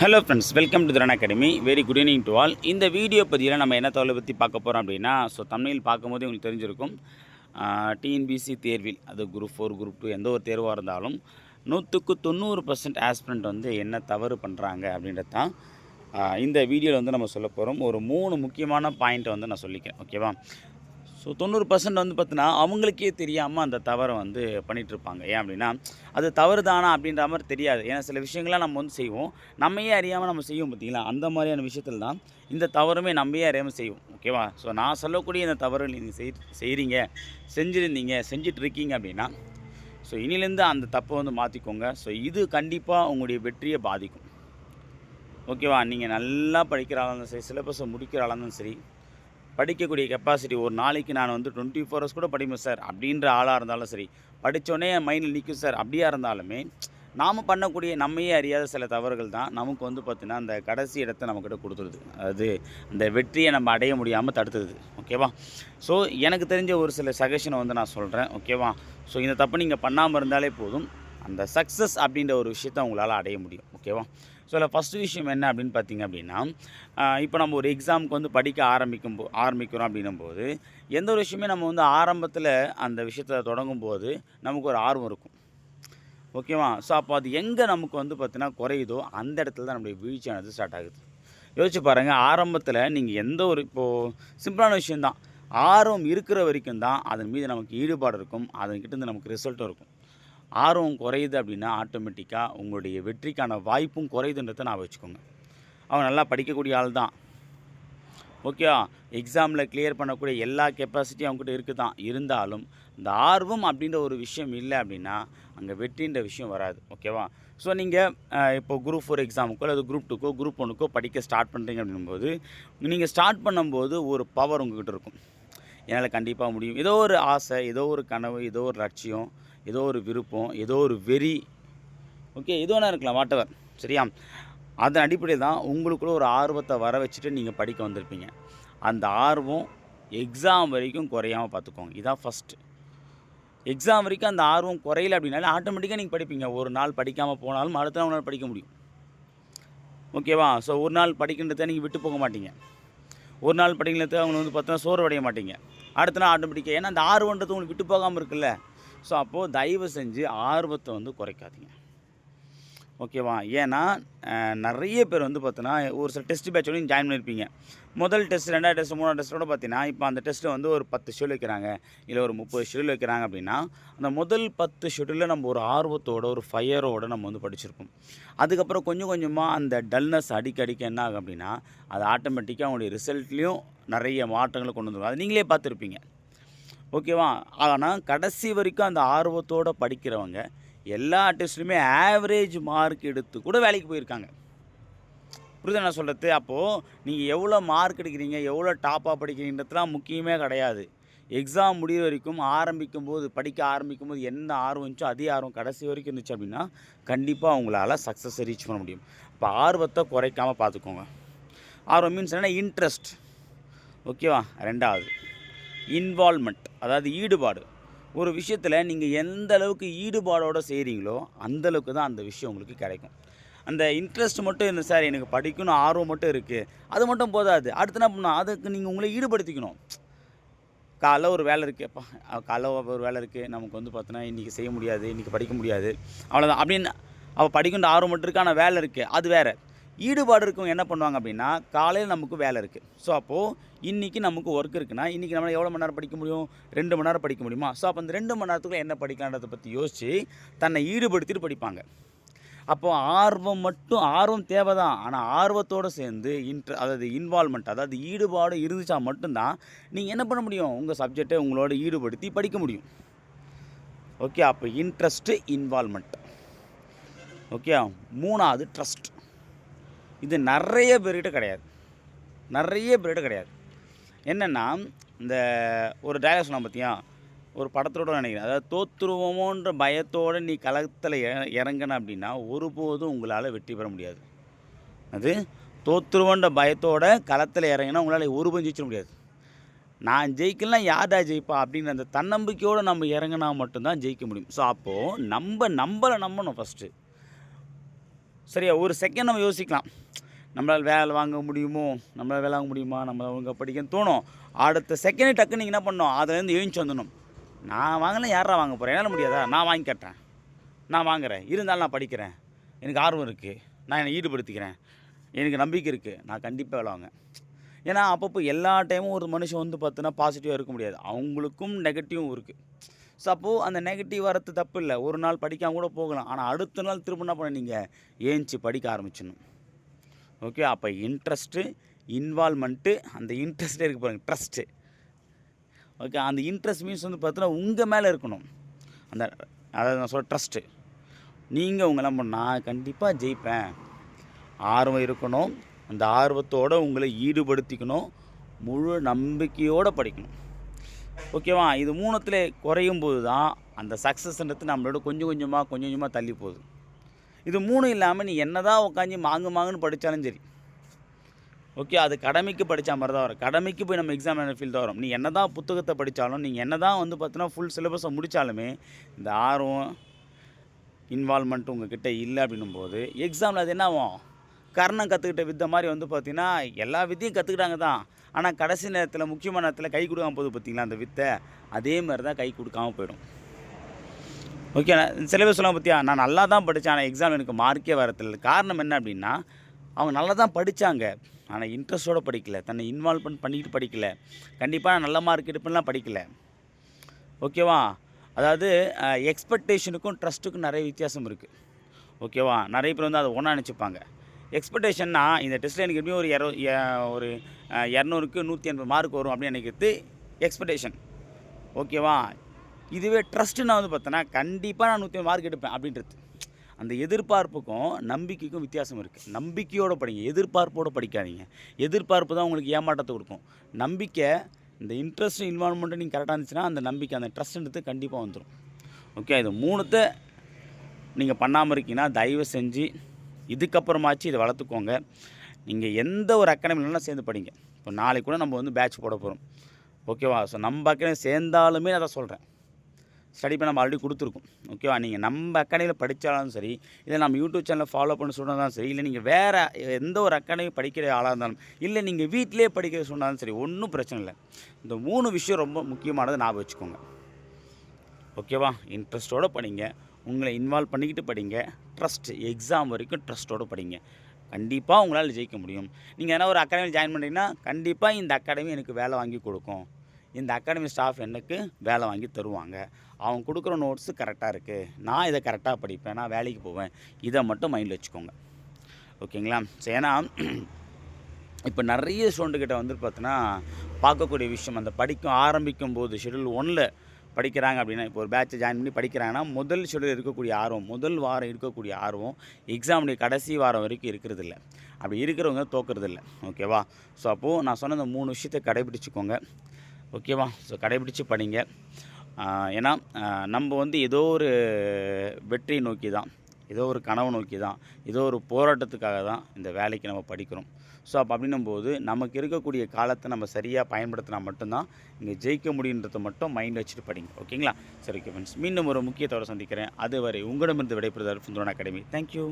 Hello friends welcome to Thiran academy very good evening to all இந்த video பதிவில் நம்ம என்ன தகவலை பற்றி பார்க்க போகிறோம் அப்படின்னா ஸோ தமிழில் பார்க்கும்போது உங்களுக்கு தெரிஞ்சிருக்கும். டிஎன்பிசி தேர்வில் அது குரூப் ஃபோர் குரூப் டூ எந்த ஒரு தேர்வாக இருந்தாலும் நூற்றுக்கு தொண்ணூறு பர்சன்ட் ஆஸ்பிரண்ட் வந்து என்ன தவறு பண்ணுறாங்க அப்படின்றது தான் இந்த வீடியோவில் வந்து நம்ம சொல்ல போகிறோம் ஒரு மூணு முக்கியமான பாயிண்ட்டை வந்து நான் சொல்லிக்கிறேன் ஓகேவா ஸோ தொண்ணூறு பர்சன்ட் வந்து பார்த்தீங்கன்னா அவங்களுக்கே தெரியாமல் அந்த தவறை வந்து பண்ணிகிட்ருப்பாங்க இருப்பாங்க ஏன் அப்படின்னா அது தவறு தானா அப்படின்ற மாதிரி தெரியாது. ஏன்னா சில விஷயங்கள்லாம் நம்ம வந்து செய்வோம். நம்மையே அறியாமல் நம்ம செய்வோம் பார்த்திங்களா அந்த மாதிரியான விஷயத்தில் தான் இந்த தவறுமே நம்மையே அறியாமல் செய்வோம். ஓகேவா ஸோ நான் சொல்லக்கூடிய இந்த தவறு நீங்கள் செய் செய்கிறீங்க செஞ்சுருந்தீங்க செஞ்சுட்டு இருக்கீங்க அப்படின்னா ஸோ இனிலேருந்து அந்த தப்பை வந்து மாற்றிக்கோங்க ஸோ இது கண்டிப்பாக உங்களுடைய வெற்றியை பாதிக்கும். ஓகேவா நீங்கள் நல்லா படிக்கிற ஆளாக இருந்தாலும் சரி சிலபஸை முடிக்கிற ஆளாக இருந்தாலும் சரி படிக்கக்கூடிய கெப்பாசிட்டி ஒரு நாளைக்கு நான் வந்து டுவெண்ட்டி ஃபோர் ஹவர்ஸ் கூட படிப்பேன் சார் அப்படின்ற ஆளாக இருந்தாலும் சரி படித்தோடனே என் மைண்டில் நிற்கும் சார் அப்படியா இருந்தாலுமே நாம் பண்ணக்கூடிய நம்மையே அறியாத சில தவறுகள் தான் நமக்கு வந்து பார்த்திங்கன்னா அந்த கடைசி இடத்த நம்மக்கிட்ட கொடுத்துருது. அது அந்த வெற்றியை நம்ம அடைய முடியாமல் தடுத்துடுது ஓகேவா ஸோ எனக்கு தெரிஞ்ச ஒரு சில சஜஷனை வந்து நான் சொல்கிறேன் ஓகேவா ஸோ இந்த தப்பு நீங்கள் பண்ணாமல் இருந்தாலே போதும் அந்த சக்ஸஸ் அப்படின்ற ஒரு விஷயத்தை உங்களால் அடைய முடியும். ஓகேவா ஸோ அதில் ஃபஸ்ட்டு விஷயம் என்ன அப்படின்னு பார்த்தீங்க அப்படின்னா இப்போ நம்ம ஒரு எக்ஸாமுக்கு வந்து படிக்க ஆரம்பிக்கும் போ ஆரம்பிக்கிறோம் அப்படின்னும் போது எந்த ஒரு விஷயமே நம்ம வந்து ஆரம்பத்தில் அந்த விஷயத்தை தொடங்கும் போது நமக்கு ஒரு ஆர்வம் இருக்கும். ஓகேவா? ஸோ அப்போ அது எங்கே நமக்கு வந்து பார்த்தீங்கன்னா குறையுதோ அந்த இடத்துல தான் நம்மளுடைய வீழ்ச்சியானது ஸ்டார்ட் ஆகுது. யோசிச்சு பாருங்கள் ஆரம்பத்தில் நீங்கள் எந்த ஒரு இப்போது சிம்பிளான விஷயந்தான் ஆர்வம் இருக்கிற வரைக்கும் தான் அதன் மீது நமக்கு ஈடுபாடு இருக்கும். அதன்கிட்ட நமக்கு ரிசல்ட்டும் இருக்கும். ஆர்வம் குறையுது அப்படின்னா ஆட்டோமேட்டிக்காக உங்களுடைய வெற்றிக்கான வாய்ப்பும் குறையுதுன்றதை நான் வச்சுக்கோங்க. அவன் நல்லா படிக்கக்கூடிய ஆள் தான். ஓகேவா எக்ஸாமில் கிளியர் பண்ணக்கூடிய எல்லா கெப்பாசிட்டியும் அவங்ககிட்ட இருக்குது தான் இருந்தாலும் இந்த ஆர்வம் அப்படின்ற ஒரு விஷயம் இல்லை அப்படின்னா அங்கே வெற்றின்ற விஷயம் வராது. ஓகேவா ஸோ நீங்கள் இப்போ குரூப் ஃபோர் எக்ஸாமுக்கோ அல்லது குரூப் டூக்கோ குரூப் ஒனுக்கோ படிக்க ஸ்டார்ட் பண்ணுறீங்க அப்படிங்கும்போது நீங்கள் ஸ்டார்ட் பண்ணும்போது ஒரு பவர் உங்ககிட்ட இருக்கும். என்னால் கண்டிப்பாக முடியும். ஏதோ ஒரு ஆசை ஏதோ ஒரு கனவு ஏதோ ஒரு லட்சியம் ஏதோ ஒரு விருப்பம் ஏதோ ஒரு வெறி. ஓகே எது வேணா இருக்கலாம் வாட்டவர் சரியா? அதன் அடிப்படையில் தான் உங்களுக்குள்ள ஒரு ஆர்வத்தை வர வச்சுட்டு நீங்கள் படிக்க வந்திருப்பீங்க. அந்த ஆர்வம் எக்ஸாம் வரைக்கும் குறையாமல் பார்த்துக்கோங்க. இதான் ஃபஸ்ட்டு எக்ஸாம் வரைக்கும் அந்த ஆர்வம் குறையல அப்படின்னாலே ஆட்டோமேட்டிக்காக நீங்கள் படிப்பீங்க. ஒரு நாள் படிக்காமல் போனாலும் அடுத்த நாள் படிக்க முடியும். ஓகேவா ஸோ ஒரு நாள் படிக்கின்றத நீங்கள் விட்டு போக மாட்டீங்க. ஒரு நாள் படிக்கிறத அவங்க வந்து பார்த்தோன்னா சோறு அடைய மாட்டீங்க. அடுத்த நாள் ஆட்டோமேட்டிக்காக ஏன்னா அந்த ஆர்வன்றது உங்களுக்கு விட்டு போகாமல் இருக்குல்ல. ஸோ அப்போது தயவு செஞ்சு ஆர்வத்தை வந்து குறைக்காதீங்க. ஓகேவா ஏன்னா நிறைய பேர் வந்து பார்த்தோன்னா ஒரு சில டெஸ்ட் பேட்சோட ஜாயின் பண்ணியிருப்பீங்க முதல் டெஸ்ட் ரெண்டாவது டெஸ்ட் மூணாவது டெஸ்ட்டோட பார்த்தீங்கன்னா இப்போ அந்த டெஸ்ட்டில் வந்து ஒரு பத்து ஷெடியூல் வைக்கிறாங்க. இல்லை ஒரு முப்பது ஷெடியூல் வைக்கிறாங்க அப்படின்னா அந்த முதல் பத்து ஷெடியூலில் நம்ம ஒரு ஆர்வத்தோட ஒரு ஃபயரோட நம்ம வந்து படிச்சிருப்போம். அதுக்கப்புறம் கொஞ்சம் கொஞ்சமாக அந்த டல்னஸ் அடிக்க அடிக்க என்ன ஆகும் அப்படின்னா அது ஆட்டோமேட்டிக்காக அவங்களுடைய ரிசல்ட்லேயும் நிறைய மாற்றங்களை கொண்டு வந்துடும் அது நீங்களே பார்த்துருப்பீங்க. ஓகேவா? ஆனால் கடைசி வரைக்கும் அந்த ஆர்வத்தோடு படிக்கிறவங்க எல்லா டெஸ்ட்லையுமே ஆவரேஜ் மார்க் எடுத்து கூட வேலைக்கு போயிருக்காங்க. புரியுதா நான் சொல்கிறது அப்போது நீங்கள் எவ்வளோ மார்க் எடுக்கிறீங்க எவ்வளோ டாப்பாக படிக்கிறீங்கன்றதுலாம் முக்கியமே கிடையாது. எக்ஸாம் முடிகிற வரைக்கும் ஆரம்பிக்கும் போது படிக்க ஆரம்பிக்கும் போது என்ன ஆர்வம் இருந்துச்சோ அதே ஆர்வம் கடைசி வரைக்கும் இருந்துச்சு அப்படின்னா கண்டிப்பாக உங்களால் சக்ஸஸ் ரீச் பண்ண முடியும். இப்போ ஆர்வத்தை குறைக்காமல் பார்த்துக்கோங்க. ஆர்வம் மீன்ஸ் என்ன? இன்ட்ரெஸ்ட் ஓகேவா? ரெண்டாவது. இன்வால்மெண்ட் அதாவது ஈடுபாடு. ஒரு விஷயத்தில் நீங்கள் எந்த அளவுக்கு ஈடுபாடோடு செய்கிறீங்களோ அந்த அளவுக்கு தான் அந்த விஷயம் உங்களுக்கு கிடைக்கும். அந்த இன்ட்ரெஸ்ட் மட்டும் இந்த சார் எனக்கு படிக்கணும் ஆர்வம் மட்டும் இருக்குது அது மட்டும் போதாது. அடுத்து என்ன பண்ணணும் அதுக்கு நீங்கள் உங்களை ஈடுபடுத்திக்கணும். காலைல ஒரு வேலை இருக்குப்பா காலைல ஒரு வேலை இருக்குது நமக்கு வந்து பார்த்தோன்னா இன்றைக்கி செய்ய முடியாது இன்றைக்கி படிக்க முடியாது. அவ்வளோதான் அப்படின்னு அவள் படிக்கின்ற ஆர்வம் மட்டும் இருக்கு. ஆனால் வேலை இருக்குது அது வேறு. ஈடுபாடு இருக்கவங்க என்ன பண்ணுவாங்க அப்படின்னா காலையில் நமக்கு வேலை இருக்குது ஸோ அப்போது இன்றைக்கி நமக்கு ஒர்க் இருக்குன்னா இன்றைக்கி நம்மளால் எவ்வளோ மணி நேரம் படிக்க முடியும்? ரெண்டு மணி நேரம் படிக்க முடியுமா? ஸோ அப்போ அந்த ரெண்டு மணி நேரத்துக்குள்ள என்ன படிக்கலான்றதை பற்றி யோசித்து தன்னை ஈடுபடுத்திட்டு படிப்பாங்க. அப்போ ஆர்வம் மட்டும் ஆர்வம் தேவை தான் ஆனால் ஆர்வத்தோடு சேர்ந்து இன்ட்ர அதாவது இன்வால்மெண்ட் அதாவது ஈடுபாடு இருந்துச்சா மட்டும்தான் நீங்கள் என்ன பண்ண முடியும்? உங்கள் சப்ஜெக்டை உங்களோட ஈடுபடுத்தி படிக்க முடியும். ஓகே அப்போ இன்ட்ரெஸ்ட்டு இன்வால்மெண்ட் ஓகே மூணாவது ட்ரஸ்ட் இது நிறைய பேர்கிட்ட கிடையாது. நிறைய பேர்கிட்ட கிடையாது. என்னென்னா இந்த ஒரு டயலாக் சொன்னால் பார்த்தியா ஒரு படத்தோட நினைக்கிறேன். அதாவது தோத்துருவோமோன்ற பயத்தோடு நீ களத்தில் இற- இறங்குன அப்படின்னா ஒருபோதும் உங்களால் வெற்றி பெற முடியாது. அது தோத்துருவோன்ற பயத்தோட களத்தில் இறங்கினா உங்களால் ஒரு ஜெயிச்சிட முடியாது. நான் ஜெயிக்கலாம் யார்டா ஜெயிப்பா? அப்படின்ற அந்த தன்னம்பிக்கையோடு நம்ம இறங்கினா மட்டும்தான் ஜெயிக்க முடியும். ஸோ அப்போது நம்ம நம்மளை நம்பணும் ஃபஸ்ட்டு சரியா ஒரு செகண்ட் நம்ம யோசிக்கலாம். நம்மளால் வேலை வாங்க முடியுமோ? நம்மளால் வேலை வாங்க முடியுமா? நம்ம அவங்க படிக்கன்னு தோணும். அடுத்த செகண்ட் டக்குன்னு நீங்கள் என்ன பண்ணணும்? அதுலேருந்து எழுந்து வந்துடணும். நான் வாங்கலாம் யாரா வாங்க போகிறேன் என்னால் முடியாதா? நான் வாங்கி கட்டுறேன். நான் வாங்குறேன். இருந்தாலும் நான் படிக்கிறேன். எனக்கு ஆர்வம் இருக்குது நான் என்னை ஈடுபடுத்திக்கிறேன். எனக்கு நம்பிக்கை இருக்குது நான் கண்டிப்பாக வேலை வாங்க ஏன்னா அப்பப்போ எல்லா டைமும் ஒரு மனுஷன் வந்து பார்த்தோன்னா பாசிட்டிவாக இருக்க முடியாது. அவங்களுக்கும் நெகட்டிவும் இருக்குது ஸோ அப்போது அந்த நெகட்டிவ் வரது தப்பு இல்லை ஒரு நாள் படிக்காம கூட போகலாம். ஆனால் அடுத்த நாள் திரும்ப என்ன பண்ண நீங்கள் ஏஞ்சி படிக்க ஆரம்பிச்சிடணும். ஓகே அப்போ இன்ட்ரெஸ்ட்டு இன்வால்மெண்ட்டு அந்த இன்ட்ரெஸ்ட்டே இருக்க பாருங்கள் ட்ரஸ்ட்டு ஓகே அந்த இன்ட்ரெஸ்ட் மீன்ஸ் வந்து பார்த்தீங்கன்னா உங்கள் மேலே இருக்கணும். அந்த அதாவது நான் சொல்ல ட்ரஸ்ட்டு நீங்கள் உங்களை நான் கண்டிப்பாக ஜெயிப்பேன். ஆர்வம் இருக்கணும். அந்த ஆர்வத்தோடு உங்களை ஈடுபடுத்திக்கணும். முழு நம்பிக்கையோடு படிக்கணும். ஓகேவா? இது மூணுத்தில் குறையும் போது தான் அந்த சக்ஸஸ்ன்றது நம்மளோட கொஞ்சம் கொஞ்சமாக கொஞ்சம் கொஞ்சமாக தள்ளி போகுது. இது மூணும் இல்லாமல் நீ என்ன தான் உட்காந்து மாங்கு மாங்குன்னு படித்தாலும் சரி. ஓகே அது கடமைக்கு படித்த மாதிரி தான் வரும். கடமைக்கு போய் நம்ம எக்ஸாம் ஃபீல் தான் வரும். நீ என்ன தான் புத்தகத்தை படித்தாலும் நீங்கள் என்ன தான் வந்து பார்த்தீங்கன்னா ஃபுல் சிலபஸை முடித்தாலுமே இந்த ஆர்வம் இன்வால்மெண்ட் உங்ககிட்ட இல்லை அப்படின்னும் போது எக்ஸாமில் அது என்ன ஆகும்? கர்ணம் கற்றுக்கிட்ட வித்த மாதிரி வந்து பார்த்திங்கன்னா எல்லா வித்தையும் கற்றுக்கிட்டாங்க தான். ஆனால் கடைசி நேரத்தில் முக்கியமான நேரத்தில் கை கொடுக்காம போது பார்த்திங்களா அந்த வித்தை? அதே மாதிரி தான் கை கொடுக்காம போயிடும். ஓகே நான் சில பேர் சொல்லுவாங்க பார்த்தியா நான் நல்லா தான் படித்தேன் ஆனால் எக்ஸாம் எனக்கு மார்க்கே வரதில்லை. காரணம் என்ன அப்படின்னா அவங்க நல்லா தான் படித்தாங்க ஆனால் இன்ட்ரெஸ்ட்டோடு படிக்கலை. தன்னை இன்வால்வ்மெண்ட் பண்ணிக்கிட்டு படிக்கலை. கண்டிப்பாக நான் நல்ல மார்க் எடுப்பேன்லாம் படிக்கலை. ஓகேவா அதாவது எக்ஸ்பெக்டேஷனுக்கும் ட்ரஸ்ட்டுக்கும் நிறைய வித்தியாசம் இருக்குது ஓகேவா நிறைய பேர் வந்து அதை ஒன்றா நினச்சிப்பாங்க. எக்ஸ்பெக்டேஷன்னா இந்த டெஸ்ட்டில் எனக்கு எப்படியும் ஒரு இரநூ ஒரு இரநூறுக்கு நூற்றி எண்பது மார்க் வரும் அப்படின்னு நினைக்கிறது எக்ஸ்பெக்டேஷன் ஓகேவா இதுவே ட்ரஸ்ட்டு நான் வந்து பார்த்தேன்னா கண்டிப்பாக நான் நூற்றி மார்க் எடுப்பேன் அப்படின்றது. அந்த எதிர்பார்ப்புக்கும் நம்பிக்கைக்கும் வித்தியாசம் இருக்குது நம்பிக்கையோடு படிங்க. எதிர்பார்ப்போடு படிக்காதீங்க. எதிர்பார்ப்பு தான் உங்களுக்கு ஏமாற்றத்தை கொடுக்கும். நம்பிக்கை இந்த இன்ட்ரெஸ்ட் இன்வால்மெண்ட்டு நீங்கள் கரெக்டாக இருந்துச்சுன்னா அந்த நம்பிக்கை அந்த ட்ரஸ்ட்ன்றது கண்டிப்பாக வந்துடும் ஓகே இது மூணுத்தை நீங்கள் பண்ணாமல் இருக்கீங்கன்னா தயவு செஞ்சு இதுக்கப்புறமாச்சு இதை வளர்த்துக்கோங்க. நீங்கள் எந்த ஒரு அகாடமிலாம் சேர்ந்து படிங்க. இப்போ நாளைக்கு கூட நம்ம வந்து பேட்ச் போட போகிறோம் ஓகேவா ஸோ நம்ம அகாடமி சேர்ந்தாலுமே நான் தான் சொல்கிறேன் ஸ்டடி பண்ண நம்ம ஆல்ரெடி கொடுத்துருக்கோம். ஓகேவா நீங்கள் நம்ம அகாடமியில் படித்தாலும் சரி இல்லை நம்ம யூடியூப் சேனலை ஃபாலோ பண்ண சொன்னாலும் சரி இல்லை நீங்கள் வேறு எந்த ஒரு அகாடமி படிக்கிற ஆளாக இருந்தாலும் இல்லை நீங்கள் வீட்டிலே படிக்கிற சொன்னாலும் சரி ஒன்றும் பிரச்சனை இல்லை. இந்த மூணு விஷயம் ரொம்ப முக்கியமானது ஞாபகம் வச்சுக்கோங்க. ஓகேவா இன்ட்ரெஸ்ட்டோடு படிங்க. உங்களை இன்வால்வ் பண்ணிக்கிட்டு படிங்க. ட்ரஸ்ட் எக்ஸாம் வரைக்கும் ட்ரஸ்ட்டோடு படிங்க. கண்டிப்பாக உங்களால் ஜெயிக்க முடியும். நீங்கள் எதனா ஒரு அகாடமியில் ஜாயின் பண்ணிட்டீங்கன்னா கண்டிப்பாக இந்த அகாடமி எனக்கு வேலை வாங்கி கொடுக்கும். இந்த அகாடமி ஸ்டாஃப் எனக்கு வேலை வாங்கி தருவாங்க. அவங்க கொடுக்குற நோட்ஸு கரெக்டாக இருக்குது நான் இதை கரெக்டாக படிப்பேன். நான் வேலைக்கு போவேன். இதை மட்டும் மைண்டில் வச்சுக்கோங்க. ஓகேங்களா? ஸோ ஏன்னா இப்போ நிறைய ஸ்டூடெண்ட்டுக்கிட்ட வந்து பார்த்தோன்னா பார்க்கக்கூடிய விஷயம் அந்த படிக்கும் ஆரம்பிக்கும் போது ஷெடியூல் ஒன்றில் படிக்கிறாங்க அப்படின்னா இப்போ ஒரு பேட்சை ஜாயின் பண்ணி படிக்கிறாங்கன்னா முதல் ஷெடியூல் இருக்கக்கூடிய ஆர்வம் முதல் வாரம் இருக்கக்கூடிய ஆர்வம் எக்ஸாமுடைய கடைசி வாரம் வரைக்கும் இருக்கிறதில்ல. அப்படி இருக்கிறவங்க தோக்குறது இல்லை ஓகேவா ஸோ அப்போது நான் சொன்ன இந்த மூணு விஷயத்தை கடைபிடிச்சிக்கோங்க. ஓகேவா ஸோ கடைபிடிச்சு படிங்க. ஏன்னா நம்ம வந்து ஏதோ ஒரு வெற்றியை நோக்கி தான் ஏதோ ஒரு கனவு நோக்கி தான் ஏதோ ஒரு போராட்டத்துக்காக தான் இந்த வேலைக்கு நம்ம படிக்கிறோம். ஸோ அப்போ அப்படின்னும்போது நமக்கு இருக்கக்கூடிய காலத்தை நம்ம சரியாக பயன்படுத்தினா மட்டும்தான் இங்கே ஜெயிக்க முடியுன்றதை மட்டும் மைண்டில் வச்சுட்டு படிங்க. ஓகேங்களா சரி ஓகே ஃப்ரெண்ட்ஸ் மீண்டும் ஒரு முக்கியத்தோட சந்திக்கிறேன். அதுவரை உங்களிடமிருந்து விடைபெறுதல் சுந்தரன் அகாடமி. தேங்க்யூ